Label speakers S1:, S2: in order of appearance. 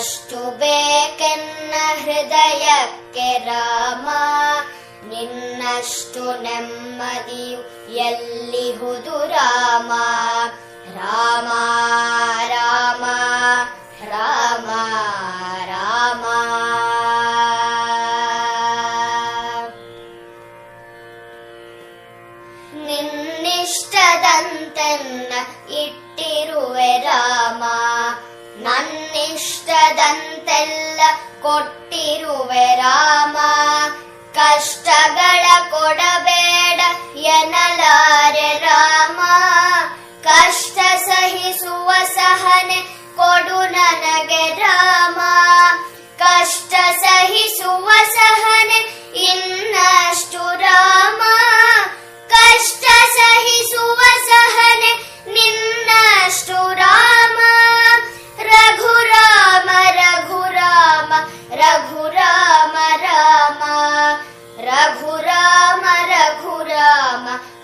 S1: ಇನ್ನಷ್ಟು ಬೇಕೆನ್ನ ಹೃದಯಕ್ಕೆ ರಾಮ ನಿನ್ನಷ್ಟು ನೆಮ್ಮದಿಯು ಎಲ್ಲಿಹುದು ರಾಮ? ರಾಮ ರಾಮ ರಾಮ ರಾಮ. ನಿನ್ನಿಷ್ಟದಂತೆನ್ನ ಇಟ್ಟಿರುವೆ ನನ್ನಿಷ್ಟದಂತೆಲ್ಲ ಕೊಟ್ಟಿರುವೆ ರಾಮ. ಕಷ್ಟಗಳ ಕೊಡಬೇಡ ಎನ್ನಲಾರೆ ರಾಮ. ಕಷ್ಟ ಸಹಿಸುವ ಸಹನೆ ಕೊಡು ನನಗೆ